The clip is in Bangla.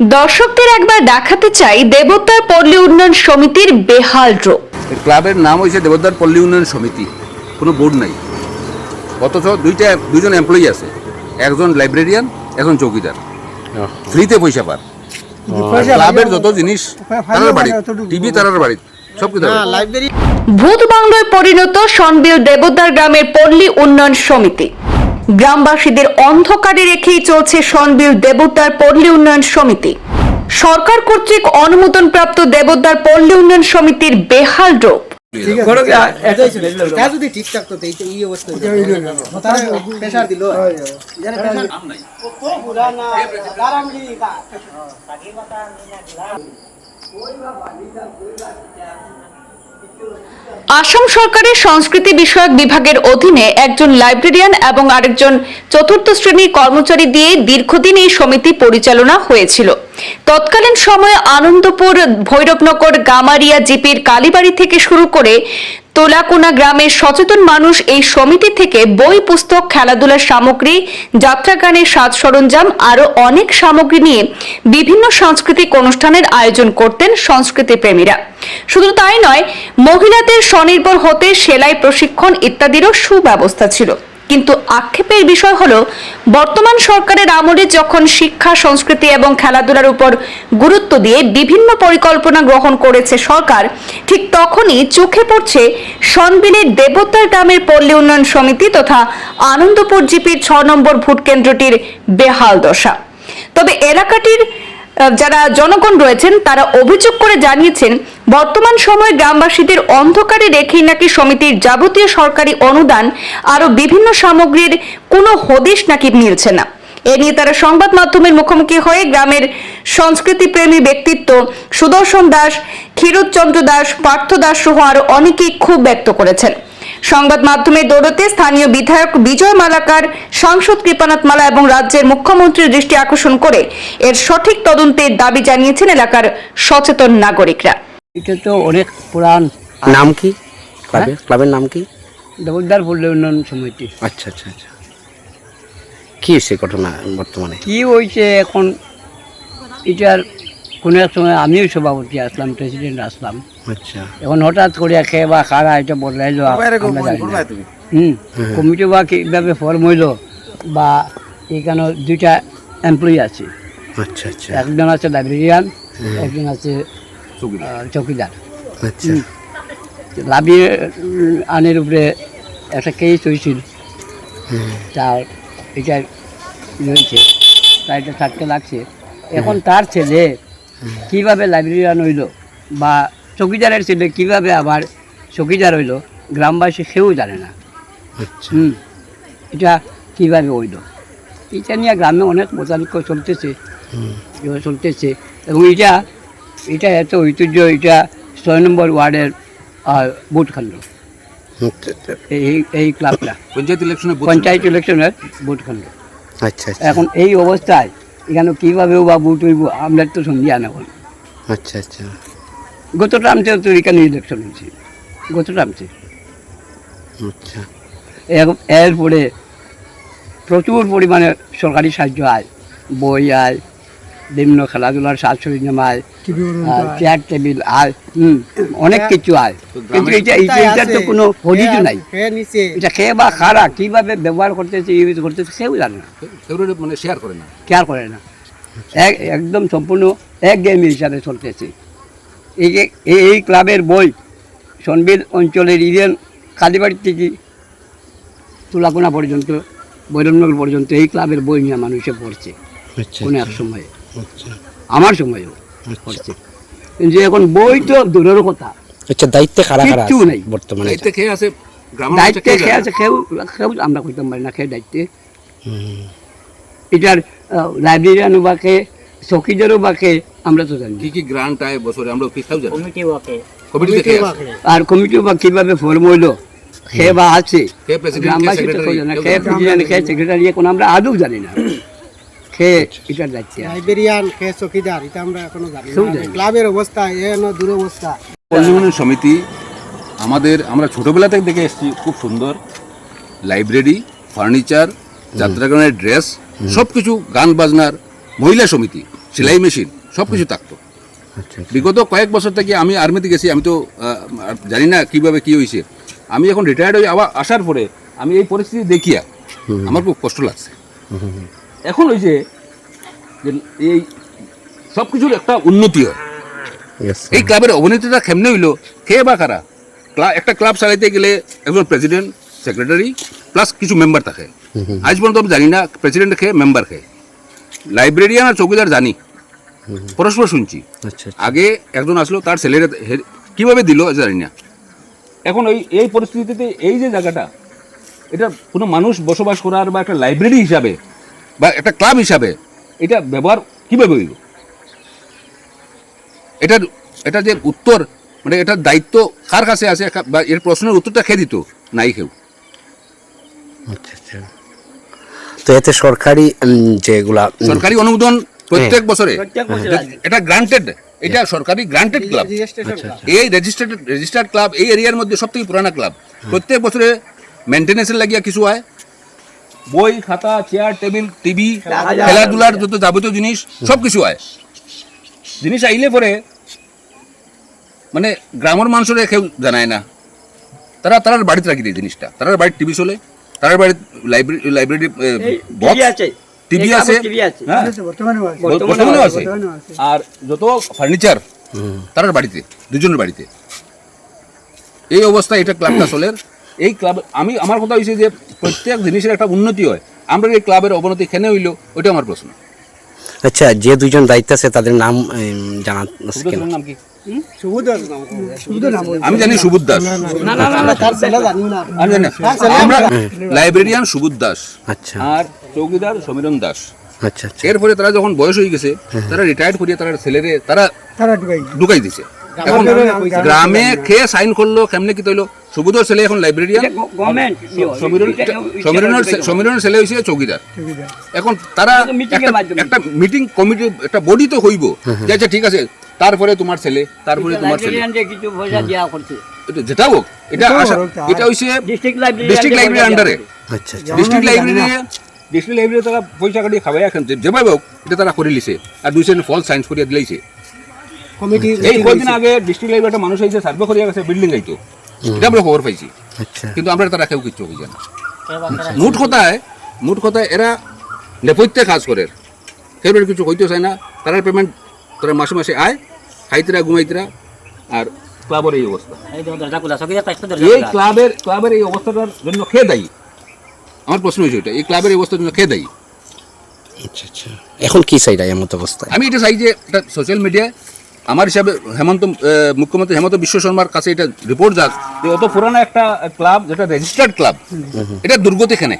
দর্শকদের একবার দেখাতে চাই দেবতার পল্লী উন্নয়ন সমিতির বেহাল রূপ। ক্লাবের নাম হয়েছে দেবদার পল্লী উন্নয়ন সমিতি। কোনো বোর্ড নাই। অথচ দুইটা দুইজন এমপ্লয়ি আছে। একজন লাইব্রেরিয়ান একজন চৌকিদার। ফ্রিতে পয়সা পার ক্লাবের যত জিনিস তারার বাড়ি। টিভি তারার বাড়ি। সব তারার বাড়ি। ভূত বাংলায় পরিণত সনবিল দেবদার গ্রামের পল্লী উন্নয়ন সমিতি। গ্রামবাসীদের অন্ধকারে রেখেই চলছে সনবিল দেবদার পল্লী উন্নয়ন সমিতি সরকার কর্তৃক অনুমোদনপ্রাপ্ত দেবদার পল্লী উন্নয়ন সমিতির বেহাল রূপ তা যদি ঠিক তো এই অবস্থা প্রেশার দিল আসাম সরকারের সংস্কৃতি বিষয়ক বিভাগের অধীনে একজন লাইব্রেরিয়ান এবং আরেকজন চতুর্থ শ্রেণির কর্মচারী দিয়ে দীর্ঘদিন এই সমিতি পরিচালনা হয়েছিল। তৎকালীন সময়ে আনন্দপুর ভৈরবনগর গামারিয়া জিপির কালীবাড়ি থেকে শুরু করে তোলাকোনা গ্রামের সচেতন মানুষ এই সমিতি থেকে বই, পুস্তক, খেলাধুলার সামগ্রী, যাত্রা গানের সাজ সরঞ্জাম আরও অনেক সামগ্রী নিয়ে বিভিন্ন সাংস্কৃতিক অনুষ্ঠানের আয়োজন করতেন সংস্কৃতি প্রেমীরা। শুধু তাই নয়, মহিলাদের স্বনির্ভর হতে সেলাই, প্রশিক্ষণ ইত্যাদিরও সুব্যবস্থা ছিল। কিন্তু আক্ষেপের বিষয় হলো, বর্তমান সরকারের আমলে যখন শিক্ষা, সংস্কৃতি এবং খেলাধুলার উপর গুরুত্ব দিয়ে বিভিন্ন পরিকল্পনা গ্রহণ করেছে সরকার, ঠিক তখনই চোখে পড়ছে সনবিলের দেবতার গ্রামের পল্লী উন্নয়ন সমিতি তথা আনন্দপুর জিপির ছ নম্বর ভোট কেন্দ্রটির বেহাল দশা। তবে এলাকাটির যারা জনগণ রয়েছেন, তারা অভিযোগ করে জানিয়েছেন, বর্তমান সময়ে গ্রামবাসীদের অন্ধকারে রেখেই নাকি সমিতির যাবতীয় সরকারি অনুদান আরও বিভিন্ন সামগ্রীর কোনো হদিশ নাকি মিলছে না। এ নিয়ে তারা সংবাদ মাধ্যমের মুখোমুখি হয়ে গ্রামের সংস্কৃতি প্রেমী ব্যক্তিত্ব সুদর্শন দাস, ক্ষীরোদচন্দ্র দাস, পার্থ দাস সহ আরও অনেকেই ক্ষোভ ব্যক্ত করেছেন। সংবাদ মাধ্যমের দৌড়তে স্থানীয় বিধায়ক বিজয় মালাকার সাংসদ কৃপানাথ মালা এবং রাজ্যের মুখ্যমন্ত্রীর দৃষ্টি আকর্ষণ করে এর সঠিক তদন্তের দাবি জানিয়েছেন এলাকার সচেতন নাগরিকরা। এটা তো অনেক পুরান নাম কি? ক্লাবের ক্লাবের নাম কি? দেবদার পল্লী উন্নয়ন সমিতি আচ্ছা আচ্ছা আচ্ছা। কি হয়েছে ঘটনা বর্তমানে? কি হয়েছে এখন? এটার কোনো এক সময় আমিও সভাপতি আসলাম প্রেসিডেন্ট আসলাম। আচ্ছা। এখন হঠাৎ করে খেয়ে বা খারা এটা বদলাইলো হুম কমিটি বা কীভাবে ফর্ম হইল বা এখানে দুইটা এমপ্লয়ি আছে। আচ্ছা আচ্ছা। একজন আছে লাইব্রেরিয়ান একজন আছে চৌকিদার। আচ্ছা। লাভি আনের উপরে একটা কেস হয়েছিল তার এটা ইয়ে হয়েছে তার এটা থাকতে লাগছে। এখন তার ছেলে কীভাবে লাইব্রেরিয়ান হইল বা চকিদারের ছেলে কীভাবে আবার চকিদার হইল গ্রামবাসী সেও জানে না। আচ্ছা। হুম এটা কীভাবে হইল? এটা নিয়ে গ্রামে অনেক মোতালিক চলতেছে। চলতেছে এবং এটা এটা এত ঐতিহ্য এটা ছয় নম্বর ওয়ার্ডের বুটখণ্ড আচ্ছা, আচ্ছা, এই এই ক্লাবটা পঞ্চায়েত ইলেকশনে বুথ পঞ্চায়েত ইলেকশনের আচ্ছা আচ্ছা। এখন এই অবস্থায় এখানে কীভাবে ও বাবু হইব আমরা তো সন্ধ্যা না বল। আচ্ছা আচ্ছা। গত টামছে তো এখানে ইলেকশন হয়েছে। গত টামছে আচ্ছা। এর- এরপরে প্রচুর পরিমাণে সরকারি সাহায্য আয় বই আয় বিভিন্ন খেলাধুলার সাজ সরঞ্জাম আয় চেয়ার টেবিল আয় হুম অনেক কিছু আয়। কিন্তু এটা এটা তো কোনো হদিজও নাই। এটা খেয়ে বা খারা কীভাবে ব্যবহার করতেছে ইউজ করতেছে কেউ জানে না। মানে শেয়ার করে না। কেয়ার করে না। একদম সম্পূর্ণ এক গেম হিসাবে চলতেছে। এই এই এই ক্লাবের বই সনবিল অঞ্চলের ইভেন কালীবাড়ি থেকে তুলাকোনা পর্যন্ত বৈরমনগর পর্যন্ত এই ক্লাবের বই নিয়ে মানুষে পড়ছে। আচ্ছা কোনো এক সময়ে। আচ্ছা আমার সময়ও পড়ছে কিন্তু এখন বই তো দূরের কথা। আচ্ছা দায়িত্বে কারা কারা কিচ্ছু আছে বর্তমানে? খেয়ে আছে? দায়িত্বে আছে? কেউ কেউ আমরা কইতাম পারি না খেয়ে দায়িত্বে। এটার লাইব্রেরিয়ানও বা কে চকিদারও বা কে আমরা তো জানি কি কি গ্রান্ট আয় বছরে? আমরা কি জানি আর কমিটি বা কীভাবে ফর্ম হইল? সে বা আছে? কে প্রেসিডেন্ট কে গ্রামবাসী তো সেক্রেটারি না। কে প্রেসিডেন্ট কে সেক্রেটারি এখন আমরা আদৌ জানি না। লাইব্রেরিয়ান চকিদার এটা আমরা এখনও জানি। ক্লাবের অবস্থা এন দুরবস্থা। সমিতি আমাদের আমরা ছোটবেলা থেকে দেখে এসেছি খুব সুন্দর। লাইব্রেরি ফার্নিচার যাত্রাগানের ড্রেস সব কিছু গান বাজনার মহিলা সমিতি সেলাই মেশিন সব কিছু থাকতো। আচ্ছা বিগত কয়েক বছর থেকে আমি আর্মিতে গেছি আমি তো জানি না কীভাবে কি হয়েছে। আমি এখন রিটায়ার্ড হয়ে আবার আসার পরে আমি এই পরিস্থিতি দেখিয়া আমার খুব কষ্ট লাগছে। এখন হয়েছে যে এই সব কিছুর একটা উন্নতি হয় এই ক্লাবের অবনীতিটা কেমনে হইল? কে বা কারা? একটা ক্লাব চালাইতে গেলে একজন প্রেসিডেন্ট সেক্রেটারি প্লাস কিছু মেম্বার থাকে। আজ পর্যন্ত আমি জানি না প্রেসিডেন্ট খেয়ে মেম্বার খেয়ে লাইব্রেরিয়ান আর চৌকিদার জানি। পরস্পর শুনছি। আচ্ছা আগে একজন আসলো তার ছেলেরা কীভাবে দিল জানি না। এখন ওই এই পরিস্থিতিতে এই যে জায়গাটা এটা কোনো মানুষ বসবাস করার বা একটা লাইব্রেরি হিসাবে বা একটা ক্লাব হিসাবে এটা ব্যবহার কীভাবে হইল? এটার এটা যে উত্তর মানে এটার দায়িত্ব কার কাছে আছে বা এর প্রশ্নের উত্তরটা খেয়ে দিত? নাই কেউ। আচ্ছা আচ্ছা। তো এতে সরকারি যেগুলা সরকারি অনুমোদন প্রত্যেক বছরে। এটা- এটা গ্রান্টেড এটা সরকারি গ্রান্টেড ক্লাব এই রেজিস্টার্ড রেজিস্টার্ড ক্লাব এই এরিয়ার মধ্যে সব থেকে পুরানা ক্লাব প্রত্যেক বছরে মেনটেন্যান্সের লাগিয়া কিছু হয়। বই খাতা চেয়ার টেবিল টিভি খেলাধুলার যত যাবতীয় জিনিস সব কিছু হয়। জিনিস আইলে পরে মানে গ্রামের মানুষের কেউ জানায় না। তারা তারার বাড়িতে রাখি দেয় জিনিসটা। তারার বাড়ির টিভি চলে তারার বাড়ির লাইব্রেরি লাইব্রেরি বক্স আছে। টিভি আছে। হ্যাঁ। বর্তমানে আছে। আর যত ফার্নিচার তার বাড়িতে দুজনের বাড়িতে। এই অবস্থা এটা ক্লাবটা চলে। এই ক্লাব আমি আমার কথা হয়েছে যে প্রত্যেক জিনিসের একটা উন্নতি হয়। আমরা এই ক্লাবের অবনতি কেন হইল ওইটা আমার প্রশ্ন। আচ্ছা যে দুইজন দায়িত্ব আছে তাদের নাম জানা নাম কি। আমি জানি সুবুধ দাস। না না না আমরা তার ছেলে জানি না। আমি জানি আমরা লাইব্রেরিয়ান সুবুধ দাস আচ্ছা। আর চৌকিদার সমীরণ দাস। আচ্ছা আচ্ছা। এরপরে তারা যখন বয়স হয়ে গেছে তারা রিটায়ার্ড করিয়ে তারা ছেলেরে তারা ঢুকাই দিছে। এখন গ্রামে খেয়ে সাইন করল কেমনে কি তৈলো? সুবুধর ছেলে এখন লাইব্রেরিয়ান গভর্নমেন্ট সমীরণের সমীরণের ছেলে হয়েছে চৌকিদার। এখন তারা একটা- মিটিং কমিটি একটা বডি তো হইব। যে আচ্ছা ঠিক আছে তারপরে তোমার ছেলে তারপরে তোমার ছেলে। যেটা হোক এটা এটা হইছে ডিস্ট্রিক্ট লাইব্রেরি আন্ডারে ডিস্ট্রিক্ট লাইব্রেরি ডিস্ট্রিক্ট লাইব্রেরি তারা পয়সা কাটিয়ে খাওয়াই এখন যে- যেভাবে হোক এটা তারা করে লিছে আর দুই ফল সাইন্স করিয়া দিলাইছে। কমিটি এই কয়েকদিন আগে ডিস্ট্রিক্ট একটা মানুষ হয়েছে সার্ভে করিয়া গেছে বিল্ডিং আইতো। এটা আমরা খবর পাইছি। আচ্ছা। কিন্তু আমরা তারা কেউ কিচ্ছু না। মোট কথায় মোট কথায় এরা নেপথ্যে কাজ করে। কেউ কিছু হইতে চায় না। তারা পেমেন্ট তারা মাসে মাসে আয় খাইতেরা ঘুমাইতেরা আর ক্লাবের এই অবস্থা। এই ক্লাবের ক্লাবের এই অবস্থাটার জন্য খেয়ে দায়ী? আমার প্রশ্ন হয়েছে ওইটা। এই ক্লাবের এই অবস্থার জন্য খেয়ে দায়ী? আচ্ছা আচ্ছা। এখন কি চাই এমত অবস্থায়? আমি এটা চাই যে এটা সোশ্যাল মিডিয়ায় আমার হিসাবে হেমন্ত মুখ্যমন্ত্রী হেমন্ত বিশ্ব শর্মার কাছে এটা রিপোর্ট যাক যে অত পুরানো একটা ক্লাব যেটা রেজিস্টার্ড ক্লাব এটা দুর্গতি এখানে